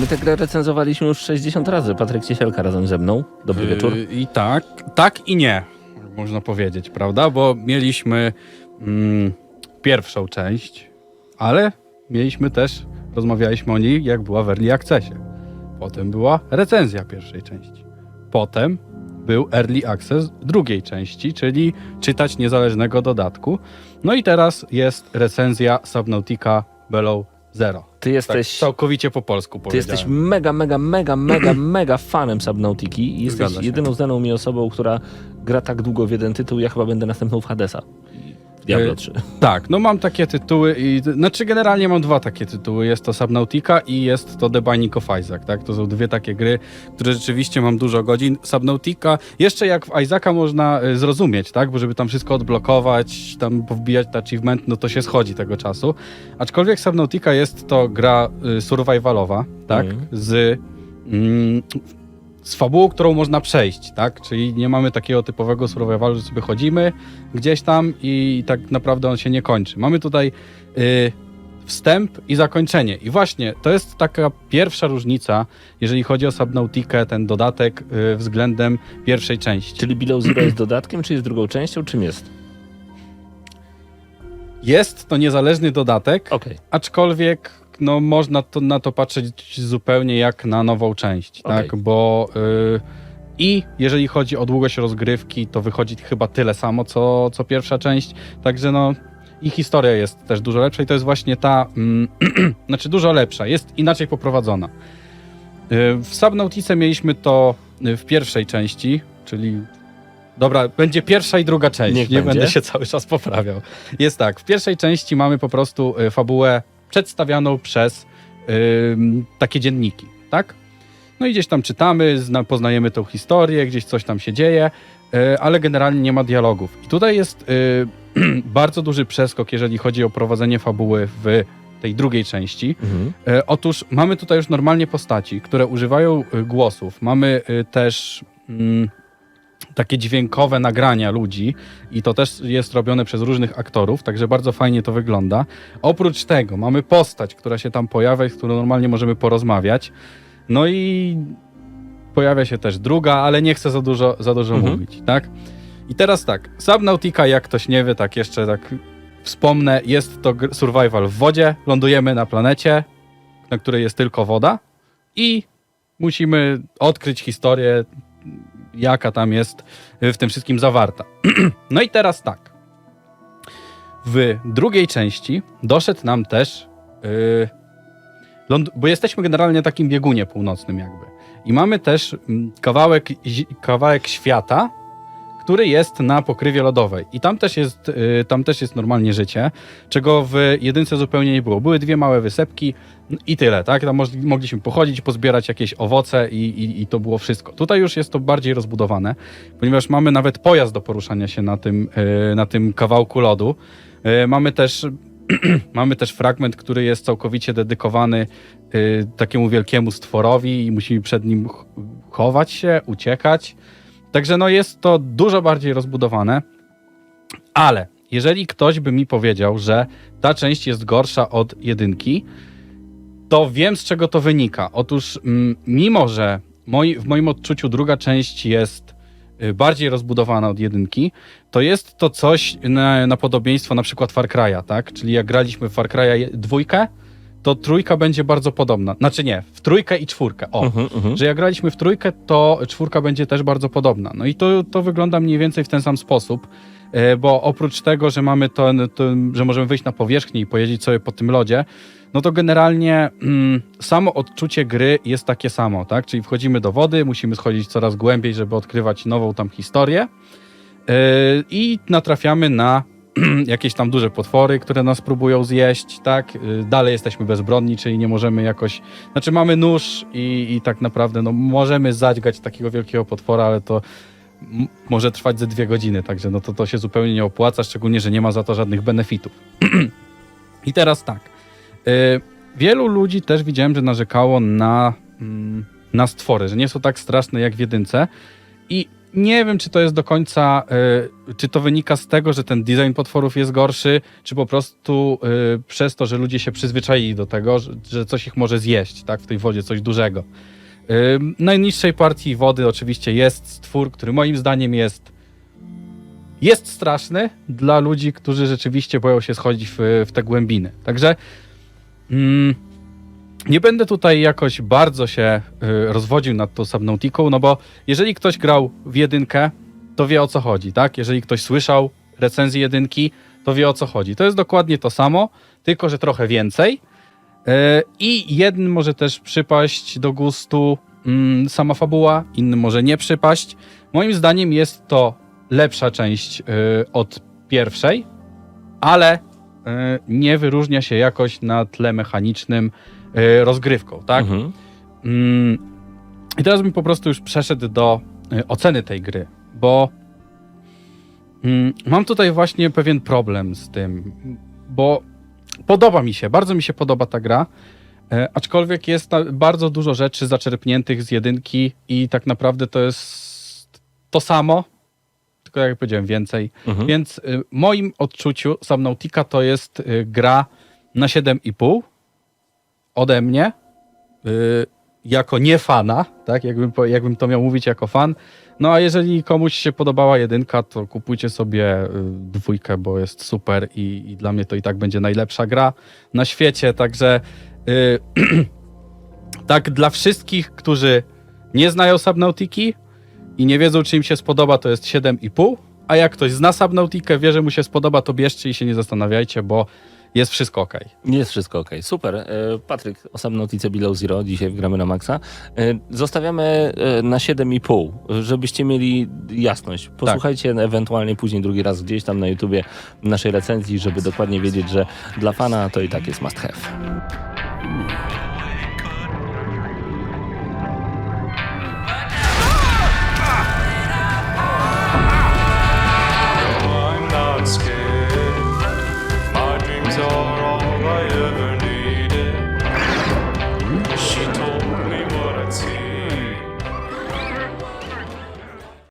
My tę grę recenzowaliśmy już 60 razy. Patryk Ciesielka razem ze mną. Dobry wieczór. Yy, I tak, tak i nie, można powiedzieć, prawda? Bo mieliśmy mm, pierwszą część, ale mieliśmy też, rozmawialiśmy o niej, jak była w Early Accessie. Potem była recenzja pierwszej części. Potem był Early Access drugiej części, czyli czytać niezależnego dodatku. No i teraz jest recenzja Subnautica Below Zero. Ty Tak, jesteś, całkowicie po polsku ty jesteś mega, mega, mega, mega, mega fanem Subnautiki i jesteś jedyną znaną mi osobą, która gra tak długo w jeden tytuł. Ja chyba będę następną w Hadesa. Diablo Y, 3. Tak, no mam takie tytuły i znaczy generalnie mam dwa takie tytuły. Jest to Subnautica i jest to The Binding of Isaac, tak? To są dwie takie gry, które rzeczywiście mam dużo godzin. Subnautica, jeszcze jak w Isaaca można y, zrozumieć, tak? Bo żeby tam wszystko odblokować, tam powbijać te achievement, no to się schodzi tego czasu. Aczkolwiek Subnautica jest to gra y, survivalowa, tak? Mhm. Z mm, z fabułą, którą można przejść, tak? Czyli nie mamy takiego typowego survivalu, że sobie chodzimy gdzieś tam i tak naprawdę on się nie kończy. Mamy tutaj y, wstęp i zakończenie. I właśnie to jest taka pierwsza różnica, jeżeli chodzi o Subnautikę, ten dodatek y, względem pierwszej części. Czyli Below Zero jest dodatkiem, czy jest drugą częścią? Czym jest? Jest to niezależny dodatek, Okej. aczkolwiek no, można to, na to patrzeć zupełnie jak na nową część, Okej. tak? Bo y, i jeżeli chodzi o długość rozgrywki, to wychodzi chyba tyle samo, co, co pierwsza część, także no i historia jest też dużo lepsza i to jest właśnie ta, mm, znaczy dużo lepsza, jest inaczej poprowadzona. Y, w Subnautice mieliśmy to y, w pierwszej części, czyli Dobra, będzie pierwsza i druga część. Niech nie będzie. będę się cały czas poprawiał. Jest tak, w pierwszej części mamy po prostu y, fabułę przedstawianą przez takie dzienniki, tak? No i gdzieś tam czytamy, zna, poznajemy tą historię, gdzieś coś tam się dzieje, y, ale generalnie nie ma dialogów. I tutaj jest y, bardzo duży przeskok, jeżeli chodzi o prowadzenie fabuły w tej drugiej części. Mhm. E, Otóż mamy tutaj już normalnie postaci, które używają y, głosów. Mamy też mm, takie dźwiękowe nagrania ludzi i to też jest robione przez różnych aktorów, także bardzo fajnie to wygląda. Oprócz tego mamy postać, która się tam pojawia i z którą normalnie możemy porozmawiać. No i pojawia się też druga, ale nie chcę za dużo, za dużo Mhm. mówić, tak? I teraz tak, Subnautica, jak ktoś nie wie, tak jeszcze tak wspomnę, jest to survival w wodzie, lądujemy na planecie, na której jest tylko woda i musimy odkryć historię, jaka tam jest w tym wszystkim zawarta. no i teraz tak. W drugiej części doszedł nam też, yy, ląd- bo jesteśmy generalnie takim biegunie północnym jakby. I mamy też mm, kawałek, kawałek świata, który jest na pokrywie lodowej. I tam też jest, y, tam też jest normalnie życie, czego w jedynce zupełnie nie było. Były dwie małe wysepki i tyle, tak? Tam mogliśmy pochodzić, pozbierać jakieś owoce i, i, i to było wszystko. Tutaj już jest to bardziej rozbudowane, ponieważ mamy nawet pojazd do poruszania się na tym, y, na tym kawałku lodu. Y, Mamy też mamy też fragment, który jest całkowicie dedykowany y, takiemu wielkiemu stworowi i musimy przed nim ch- chować się, uciekać. Także no jest to dużo bardziej rozbudowane, ale jeżeli ktoś by mi powiedział, że ta część jest gorsza od jedynki, to wiem z czego to wynika. Otóż mm, mimo, że moi, w moim odczuciu druga część jest y, bardziej rozbudowana od jedynki, to jest to coś na, na podobieństwo na przykład Far Cry'a, tak? Czyli jak graliśmy w Far Cry'a dwójkę, to trójka będzie bardzo podobna. Znaczy nie, w trójkę i czwórkę. O, Mhm, mhm. że jak graliśmy w trójkę, to czwórka będzie też bardzo podobna. No i to, to wygląda mniej więcej w ten sam sposób, e, bo oprócz tego, że mamy to, to, że możemy wyjść na powierzchnię i pojeździć sobie po tym lodzie, no to generalnie mm, samo odczucie gry jest takie samo, tak? Czyli wchodzimy do wody, musimy schodzić coraz głębiej, żeby odkrywać nową tam historię e, i natrafiamy na jakieś tam duże potwory, które nas próbują zjeść, tak? Y, Dalej jesteśmy bezbronni, czyli nie możemy jakoś... Znaczy mamy nóż i, i tak naprawdę no, możemy zadźgać takiego wielkiego potwora, ale to może trwać ze dwie godziny, także no to, to się zupełnie nie opłaca, szczególnie, że nie ma za to żadnych benefitów. I teraz tak. Y, Wielu ludzi też widziałem, że narzekało na, mm, na stwory, że nie są tak straszne jak w jedynce. I nie wiem, czy to jest do końca, y, czy to wynika z tego, że ten design potworów jest gorszy, czy po prostu y, przez to, że ludzie się przyzwyczaili do tego, że, coś ich może zjeść, tak, w tej wodzie, coś dużego. Y, najniższej partii wody oczywiście jest stwór, który moim zdaniem jest jest straszny dla ludzi, którzy rzeczywiście boją się schodzić w, w te głębiny. Także mm, nie będę tutaj jakoś bardzo się y, rozwodził nad tą Subnautiką, no bo jeżeli ktoś grał w jedynkę, to wie o co chodzi, tak? Jeżeli ktoś słyszał recenzję jedynki, to wie o co chodzi. To jest dokładnie to samo, tylko że trochę więcej. Y, I jednym może też przypaść do gustu mm, sama fabuła, innym może nie przypaść. Moim zdaniem jest to lepsza część y, od pierwszej, ale nie wyróżnia się jakoś na tle mechanicznym y, rozgrywką, tak? Mhm. Mm, I teraz bym po prostu już przeszedł do y, oceny tej gry, bo mm, mam tutaj właśnie pewien problem z tym, bo podoba mi się, bardzo mi się podoba ta gra, e, aczkolwiek jest bardzo dużo rzeczy zaczerpniętych z jedynki i tak naprawdę to jest to samo, tylko jak powiedziałem więcej. Mhm. Więc y, w moim odczuciu Subnautica to jest y, gra na 7,5 ode mnie y, jako nie fana, tak? Jakbym, jakbym to miał mówić jako fan. No a jeżeli komuś się podobała jedynka, to kupujcie sobie y, dwójkę, bo jest super i, i dla mnie to i tak będzie najlepsza gra na świecie. Także y, tak dla wszystkich, którzy nie znają Subnautiki i nie wiedzą, czy im się spodoba, to jest 7,5. A jak ktoś zna Subnautikę, wie, że mu się spodoba, to bierzcie i się nie zastanawiajcie, bo jest wszystko ok. Jest wszystko ok. Super. E, Patryk, o Subnautice Below Zero. Dzisiaj gramy na maksa. E, Zostawiamy e, na 7,5, żebyście mieli jasność. Posłuchajcie ewentualnie później drugi raz gdzieś tam na YouTubie naszej recenzji, żeby dokładnie wiedzieć, że dla fana to i tak jest must have.